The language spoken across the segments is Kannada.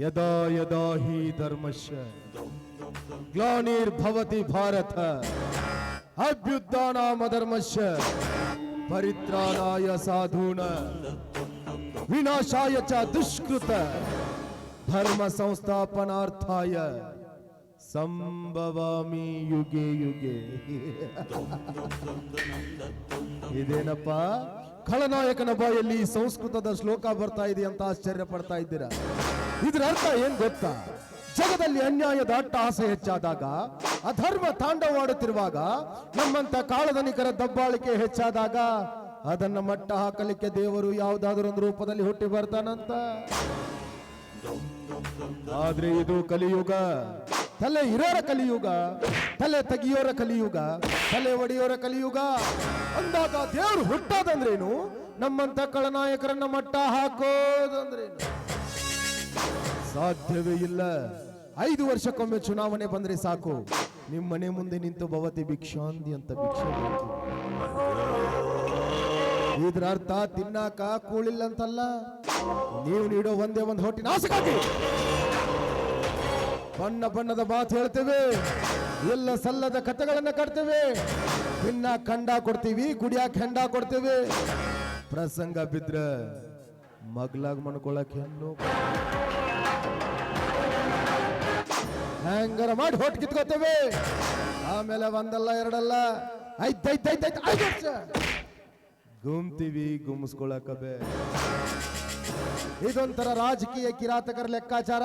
यदा यदा हि धर्मस्य ग्लानिर्भवति भारत अभ्युत्थानामधर्मस्य परित्राणाय साधून विनाशाय च दुष्कृत धर्मसंस्थापनार्थाय ಸಂಭವಾಮಿ ಯುಗೆ ಯುಗೆ. ಇದೇನಪ್ಪ? ಖಳನಾಯಕನ ಬಾಯಲ್ಲಿ ಸಂಸ್ಕೃತದ ಶ್ಲೋಕ ಬರ್ತಾ ಇದೆ ಅಂತ ಆಶ್ಚರ್ಯ ಪಡ್ತಾ ಇದ್ದೀರಾ? ಇದ್ರ ಅರ್ಥ ಏನ್ ಗೊತ್ತಾ? ಜಗದಲ್ಲಿ ಅನ್ಯಾಯದ ಆಸೆ ಹೆಚ್ಚಾದಾಗ, ಅಧರ್ಮ ತಾಂಡವಾಡುತ್ತಿರುವಾಗ, ನಮ್ಮಂತ ಕಾಳಧನಿಕರ ದಬ್ಬಾಳಿಕೆ ಹೆಚ್ಚಾದಾಗ, ಅದನ್ನ ಮಟ್ಟ ಹಾಕಲಿಕ್ಕೆ ದೇವರು ಯಾವುದಾದ್ರೂ ಒಂದು ರೂಪದಲ್ಲಿ ಹುಟ್ಟಿ ಬರ್ತಾನಂತ. ಆದ್ರೆ ಇದು ಕಲಿಯುಗ. ತಲೆ ಇರೋರ ಕಲಿಯುಗ, ತಲೆ ತೆಗಿಯೋರ ಕಲಿಯುಗ, ತಲೆ ಒಡೆಯೋರ ಕಲಿಯುಗ. ಅಂದಾಗ ದೇವ್ರು ಹುಟ್ಟೋದಂದ್ರೇನು? ನಮ್ಮಂತ ಕಳನಾಯಕರನ್ನ ಮಟ್ಟ ಹಾಕೋದಂದ್ರೇನು? ಸಾಧ್ಯವೇ ಇಲ್ಲ. ಐದು ವರ್ಷಕ್ಕೊಮ್ಮೆ ಚುನಾವಣೆ ಬಂದ್ರೆ ಸಾಕು. ನಿಮ್ಮ ಮನೆ ಮುಂದೆ ನಿಂತು ಭವತಿ ಭಿಕ್ಷಾಂತಿ ಅಂತ ಭಿಕ್ಷೆ. ಇದ್ರ ಅರ್ಥ ತಿನ್ನಾಕ ಕೂಳಿಲ್ಲ ಅಂತಲ್ಲ ನೀವು ನೀಡೋ ಒಂದೇ ಒಂದು ಹೊಟ್ಟಿನ ಆಸೆಗಾಗಿ ಬಣ್ಣ ಬಣ್ಣದ ಮಾತು ಹೇಳ್ತೇವೆ. ಎಲ್ಲ ಸಲ್ಲದ ಕಥೆಗಳನ್ನ ಕಟ್ತೇವೆ. ಭಿನ್ನ ಖಂಡ ಕೊಡ್ತೀವಿ, ಕುಡಿಯಾಕ ಹೆಂಡ ಕೊಡ್ತೇವೆ. ಪ್ರಸಂಗ ಬಿದ್ರ ಮಗ್ಲಾಗ್ ಮಣ್ಕೊಳಕ್ ಹೆಣ್ಣು. ಹೆಂಗಾರ ಮಾಡಿ ಹೊಟ್ಟು ಕಿತ್ಕೋತೇವೆ. ಆಮೇಲೆ ಒಂದಲ್ಲ, ಎರಡಲ್ಲ. ಐತ್ ಆಯ್ತು ವರ್ಷ. ಗುಮ್ತೀವಿ ಗುಮ್ಸ್ಕೊಳಕಬೆ ಇದೊಂಥರ ರಾಜಕೀಯ ಕಿರಾತಕರ ಲೆಕ್ಕಾಚಾರ.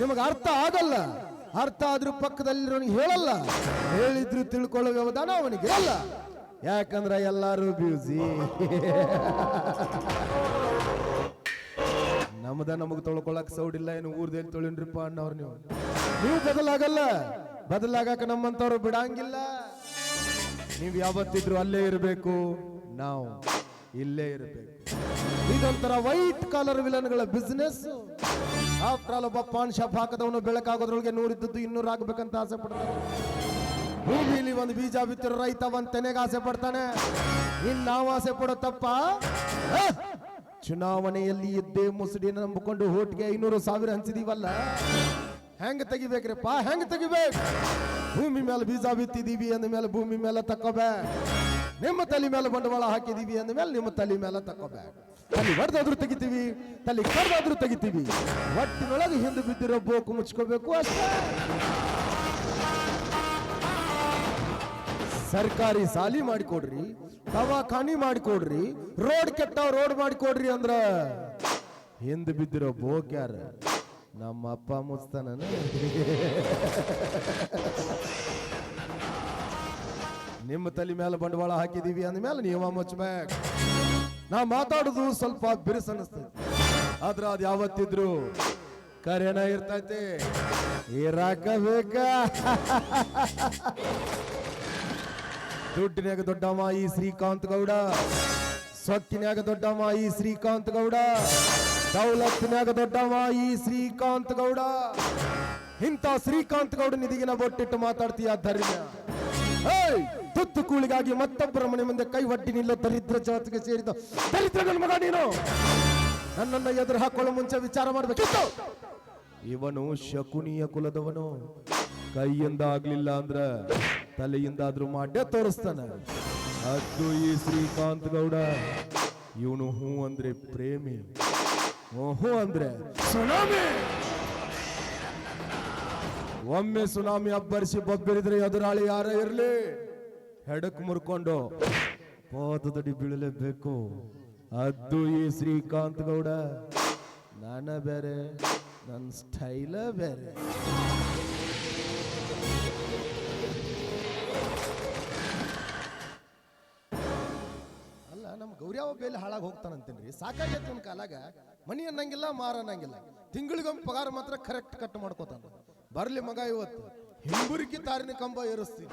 ನಿಮಗೆ ಅರ್ಥ ಆಗಲ್ಲ. ಅರ್ಥ ಆದ್ರೂ ಪಕ್ಕದಲ್ಲಿರೋನಿಗೆ ಹೇಳಲ್ಲ. ಹೇಳಿದ್ರು ತಿಳ್ಕೊಳ್ಳೋ ವ್ಯವಧಾನ ಅವನಿಗೆ. ಇಲ್ಲ ಯಾಕಂದ್ರೆ ಎಲ್ಲಾರು ಬ್ಯೂಸಿ ನಮ್ದ ನಮಗ್ ತೊಳ್ಕೊಳಕ್ ಸೌಡಿಲ್ಲ ಏನು ಊರ್ದೇಲಿ ತೊಳಿನ್ರಿಪ್ಪ ಅಣ್ಣವ್ರು ನೀವು. ನೀವು ಬದಲಾಗಲ್ಲ. ಬದಲಾಗಕ ನಮ್ಮಂತವ್ರು ಬಿಡಂಗಿಲ್ಲ. ನೀವು ಯಾವತ್ತಿದ್ರು ಅಲ್ಲೇ ಇರಬೇಕು. ನಾವು ಇಲ್ಲೇ ಇರಬೇಕು. ಇದೊಂಥರ ವೈಟ್ ಕಾಲರ್ ವಿಲನ್ಗಳ ಬಿಸ್ನೆಸ್ ಆಫ್ಟರ್ ಆಲ್ ಒಬ್ಬ ಪಾನ್ ಶಾಪ್ ಹಾಕದವನು ಬೆಳಕಾಗೋದ್ರೊಳಗೆ ನೂರಿದ್ದದ್ದು ಇನ್ನೂರು ಆಗ್ಬೇಕಂತ ಆಸೆ ಪಡ್ತಾನೆ. ಭೂಮಿಲಿ ಒಂದು ಬೀಜ ಬಿತ್ತಿರೋ ರೈತ ಒಂದ್ ತೆನೆಗೆ ಆಸೆ ಪಡ್ತಾನೆ. ಇನ್ ನಾವು ಆಸೆ ಪಡೋ ತಪ್ಪ? ಚುನಾವಣೆಯಲ್ಲಿ ಇದ್ದೇ ಮುಸುಡಿನ ನಂಬಿಕೊಂಡು ಹೋಟ್ಗೆ ಐನೂರು ಸಾವಿರ ಹಂಚಿದೀವಲ್ಲ? ಹೆಂಗ್ ತೆಗಿಬೇಕ್ರಿಪ್ಪ? ಹೆಂಗ್ ತೆಗಿಬೇಕು? ಭೂಮಿ ಮೇಲೆ ಬೀಜ ಬಿತ್ತಿದೀವಿ ಅಂದ ಮೇಲೆ ಭೂಮಿ ಮೇಲೆ ತಕ್ಕೋಬೇ. ನಿಮ್ಮ ತಲೆ ಮೇಲೆ ಬಂಡವಾಳ ಹಾಕಿದೀವಿ ಅಂದ ಮೇಲೆ ನಿಮ್ಮ ತಲೆ ಮೇಲೆ ತಕೋಬೇಕು ತಲೆ ಹೊಡೆದಾದ್ರೂ ತೆಗಿತೀವಿ, ತಲೆ ಕಡ್ದಾದ್ರೂ ತೆಗಿತೀವಿ. ಒಟ್ಟಿನೊಳಗೆ ಹಿಂದೆ ಬಿದ್ದಿರೋ ಬೋಕು ಮುಚ್ಕೋಬೇಕು ಅಷ್ಟೇ. ಸರ್ಕಾರಿ ಸಾಲಿ ಮಾಡಿಕೊಡ್ರಿ, ದವಾಖಾನಿ ಮಾಡಿಕೊಡ್ರಿ, ರೋಡ್ ಕೆಟ್ಟ ರೋಡ್ ಮಾಡಿಕೊಡ್ರಿ ಅಂದ್ರ ಹಿಂದೆ ಬಿದ್ದಿರೋ ಬೋಕ್ ಯಾರ? ನಮ್ಮ ಅಪ್ಪ ಮುಚ್ತಾನ ನಿಮ್ಮ ತಲೆ ಮೇಲೆ ಬಂಡವಾಳ ಹಾಕಿದೀವಿ ಅಂದಮೇಲೆ ನೀವ ಮುಚ್ಚಬೇಕು. ನಾ ಮಾತಾಡುದು ಸ್ವಲ್ಪ ಬಿರುಸ ಅನಿಸ್ತೈತಿ. ಆದ್ರ ಅದ್ ಯಾವತ್ತಿದ್ರು ಕರೆನ ಇರ್ತೈತಿ. ಇರಾಕ ಬೇಕ. ದುಡ್ಡಿನಾಗ ದೊಡ್ಡಮ್ಮ ಈ ಶ್ರೀಕಾಂತ್ ಗೌಡ. ಸೊಕ್ಕಿನ್ಯಾಗ ದೊಡ್ಡಮ್ಮ ಈ ಶ್ರೀಕಾಂತ್ ಗೌಡ. ದೌಲತ್ತಿನಾಗ ದೊಡ್ಡಮ್ಮ ಈ ಶ್ರೀಕಾಂತ್ ಗೌಡ. ಇಂಥ ಶ್ರೀಕಾಂತ್ ಗೌಡ ನಿಧಿಗಿನ ಬೊಟ್ಟಿಟ್ಟು ಮಾತಾಡ್ತೀಯ ಧರ್ಮ. ತುತ್ತು ಕೂಳಿಗಾಗಿ ಮತ್ತೊಬ್ಬರ ಮನೆ ಮುಂದೆ ಕೈ ಒಡ್ಡಿ ನಿಲ್ಲೋ ದರಿದ್ರ ಜಾತಿಗೆ ಸೇರಿದ ದರಿದ್ರ ಮಗ ನೀನು. ನನ್ನನ್ನ ಎದುರು ಹಾಕೊಳ್ಳೋ ಮುಂಚೆ ವಿಚಾರ ಮಾಡ್ಬೇಕಿತ್ತು. ಇವನು ಶಕುನಿಯ ಕುಲದವನು. ಕೈಯಿಂದ ಆಗ್ಲಿಲ್ಲ ಅಂದ್ರ ತಲೆಯಿಂದಾದ್ರೂ ಮಾಡೇ ತೋರಿಸ್ತಾನೆ. ಅದು ಈ ಶ್ರೀಕಾಂತ್ ಗೌಡ. ಇವನು ಹೂ ಅಂದ್ರೆ ಪ್ರೇಮಿ. ಓಹೋ ಅಂದ್ರೆ ಸುನಾಮಿ. ಒಮ್ಮೆ ಸುನಾಮಿ ಅಬ್ಬರಿಸಿ ಬಬ್ಬಿರಿದ್ರೆ ಎದುರಾಳಿ ಯಾರ ಇರ್ಲಿ. ಹೆಡಕ್ ಮುರ್ಕೊಂಡು ಪಾದದಡಿ ಬೀಳಲೇಬೇಕು. ಅದು ಈ ಶ್ರೀಕಾಂತ್ ಗೌಡ ನಾನ ಬೇರೆ, ನನ್ನ ಸ್ಟೈಲ ಬೇರೆ. ಅಲ್ಲ ನಮ್ಮ ಗೌರ್ಯಾವ ಬೇಲಿ ಹಾಳಾಗಿ ಹೋಗ್ತಾನಂತೀನಿ ಸಾಕಾಗೈತೆ ಒಂದು ಕಾಲಾಗ. ಮನಿ ಅನ್ನಂಗಿಲ್ಲ, ಮಾರ ಅನ್ನಂಗಿಲ್ಲ. ತಿಂಗಳಿಗೊಮ್ಮೆ ಪಗಾರ ಮಾತ್ರ ಕರೆಕ್ಟ್ ಕಟ್ ಮಾಡ್ಕೋತಾನ. ಬರ್ಲಿ ಮಗ ಇವತ್ತು. ಹಿಂಬುರಿಕಿ ತಾರಿನ ಕಂಬ ಏರಿಸ್ತೀನಿ.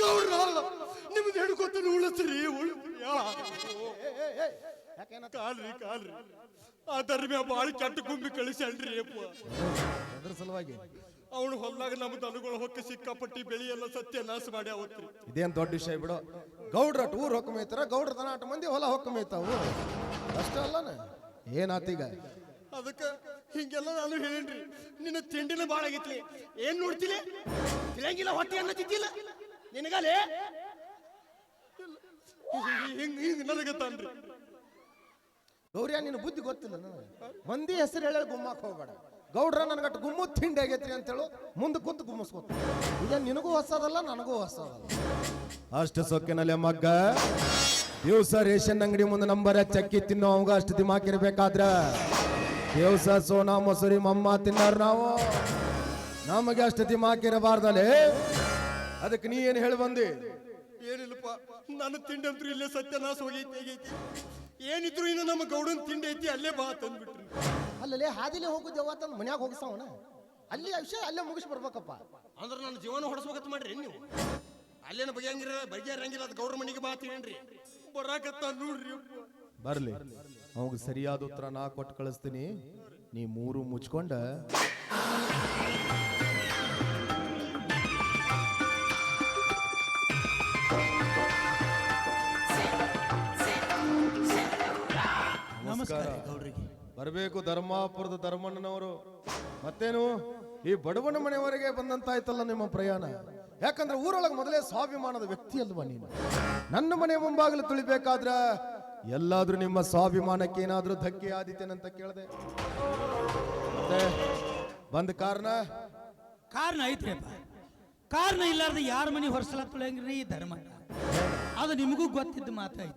ಗೌಡ್ರ ನಿಮ್ದು ಹಿಡ್ಕೊತ ಉಳಿಸ್ರಿ ಕಾಲ್ರಿ ಕಾಲ್ರಿ ಆ ಧರ್ಮ ಬಾಳ ಕೆಟ್ಟ ಗುಂಬಿ ಕಳಿಸಲ್ರಿ ಅಪ್ಪ. ಅದ್ರ ಸಲುವಾಗಿ. ಅವನು ಹೊಲ್ದಾಗ ನಮ್ಮ ದನಗಳ ಹೊಕ್ಕ ಸಿಕ್ಕಾಪಟ್ಟಿ ಬೆಳಿ ಎಲ್ಲ ಸತ್ಯನಾಶ ಮಾಡಿ ಅವತ್ರಿ. ಇದೇನ್ ದೊಡ್ಡ ವಿಷಯ ಬಿಡು. ಗೌಡ್ರ ಟೂರ್ ಊರ್ ಹೊಕ್ಕ ಮೇಯ್ತಾರ ಗೌಡ್ರ ದನ ಮಂದಿ ಹೊಲ ಹೊಕ್ಕ ಮೇಯ್ತಾವು ಅಷ್ಟೇ ಅಲ್ಲನ? ಏನಾತೀಗ ಅದಕ್ಕ ಹಿಂಗೆಲ್ಲ ನಾನು ಹೇಳೇನ್ರಿ. ನಿನ್ನ ತಿಂಡಿನ ಬಾಳ ಆಗಿತ್ತು ಏನ್ ನೋಡ್ತಿಲಿ? ತಿಳಂಗಿಲ್ಲ ಹೊಟ್ಟೆ ಅನ್ನ ತಿದ್ದಿಲ್ಲ ನಿನಗಲೇ? ಹಿಂಗ್ ಹಿಂಗ್ ನನಗತ್ತಾನ್ರಿ ಗೌರಿಯ ನಿನ್ನ ಬುದ್ಧಿ ಗೊತ್ತಿಲ್ಲ ನನಗೆ. ಮಂದಿ ಹೆಸರು ಹೇಳಿ ಗುಮ್ಮಕ್ ಹೋಗ್ಬೇಡ. ಗೌಡ್ರ ನನಗಟ್ಟು ಗುಮ್ಮು ತಿಂಡಿ ಆಗೈತ್ರಿ ಅಂತೇಳು ಮುಂದೆ ಕುಂತು ಗುಮ್ಮಿಸ್ಕೊತ. ಇದ ನಿನಗೂ ಹೊಸದಲ್ಲ ನನಗೂ ಹೊಸದಲ್ಲ. ಅಷ್ಟು ಸೊಕ್ಕಿನಲ್ಲಿ ಮಗ್ಗ. ದಿವಸ ರೇಷನ್ ಅಂಗಡಿ ಮುಂದೆ ನಂಬರ್ ಚಕ್ಕಿ ತಿನ್ನೋ ಅವಾಗ ಅಷ್ಟು ದಿಮಾಕಿರ್ಬೇಕಾದ್ರ ದಿವಸ ಸೋನಾ ಮೊಸರಿ ಮಮ್ಮ ತಿನ್ನಾರ ನಾವು. ನಮಗೆ ಅಷ್ಟು ದಿಮಾಕಿರಬಾರ್ದಲೇ ಅದಕ್ಕೆ ನೀ ಏನು ಹೇಳಿ ಬಂದಿ? ಏನಿಲ್ಲಪ್ಪ ನನ್ನ ತಿಂಡಿ ಅಂತೂ ಇಲ್ಲೇ ಸತ್ಯನಾಶ ಹೋಗೈತಿ ಆಗೈತಿ. ಏನಿದ್ರು ಇನ್ನು ನಮ್ಮ ಗೌಡನ ತಿಂಡಿ ಐತಿ ಅಲ್ಲೇ ಬಾ ತಂದ್ಬಿಟ್ರಿ. ಅಲ್ಲಲೇ ಹಾದಿಲೇ ಹೋಗುದು ತಂದು ಮನ್ಯಾಗ ಹೋಗಿಸವನ ಅಲ್ಲಿ ವಿಷಯ ಅಲ್ಲೇ ಮುಗಿಸಿ ಬರ್ಬೇಕಪ್ಪ. ಅಂದ್ರೆ ನನ್ನ ಜೀವನ ಹೊಡಿಸ್ಬೇಕಂತ ಮಾಡ್ರಿ ನೀವು. ಅಲ್ಲೇನ ಬಗೆಯಂಗಿರ ಬಗೆಹರಂಗಿಲ್ಲ ಅದು ಗೌಡ್ರ ಮನೆಗೆ ಬಾ ತಿಳ್ರಿ ಬರಾಕತ್ತ ನೋಡ್ರಿ. ಬರ್ಲಿ. ಅವಾಗ ಸರಿಯಾದ ಉತ್ತರ ನಾ ಕೊಟ್ಟು ಕಳಿಸ್ತೀನಿ. ನೀ ಮೂರು ಮುಚ್ಕೊಂಡ. ನಮಸ್ಕಾರ. ಬರಬೇಕು ಧರ್ಮಾಪುರದ ಧರ್ಮಣ್ಣನವರು. ಮತ್ತೇನು? ಈ ಬಡವನ ಮನೆಯವರೆಗೆ ಬಂದಂತಾಯ್ತಲ್ಲ ನಿಮ್ಮ ಪ್ರಯಾಣ. ಯಾಕಂದ್ರೆ ಊರೊಳಗೆ ಮೊದಲೇ ಸ್ವಾಭಿಮಾನದ ವ್ಯಕ್ತಿ ಅಲ್ವಾ ನೀನು? ನನ್ನ ಮನೆ ಮುಂಭಾಗಲು ತುಳಿಬೇಕಾದ್ರ ಎಲ್ಲಾದ್ರೂ ನಿಮ್ಮ ಸ್ವಾಭಿಮಾನಕ್ಕೆ ಏನಾದ್ರೂ ಧಕ್ಕೆ ಆದಿತೇನಂತ ಕೇಳಿದೆ. ಬಂದ ಕಾರಣ? ಕಾರಣ ಐತ್ರಿಪ್ಪ. ಕಾರಣ ಇಲ್ಲಾರ್ದ ಯಾರ ಮನೆ ಹೊರಸಲ ತುಳಿಯಂಗ್ರಿ ಈ ಧರ್ಮ? ಅದು ನಿಮಗೂ ಗೊತ್ತಿದ್ದ ಮಾತಾಯ್ತು.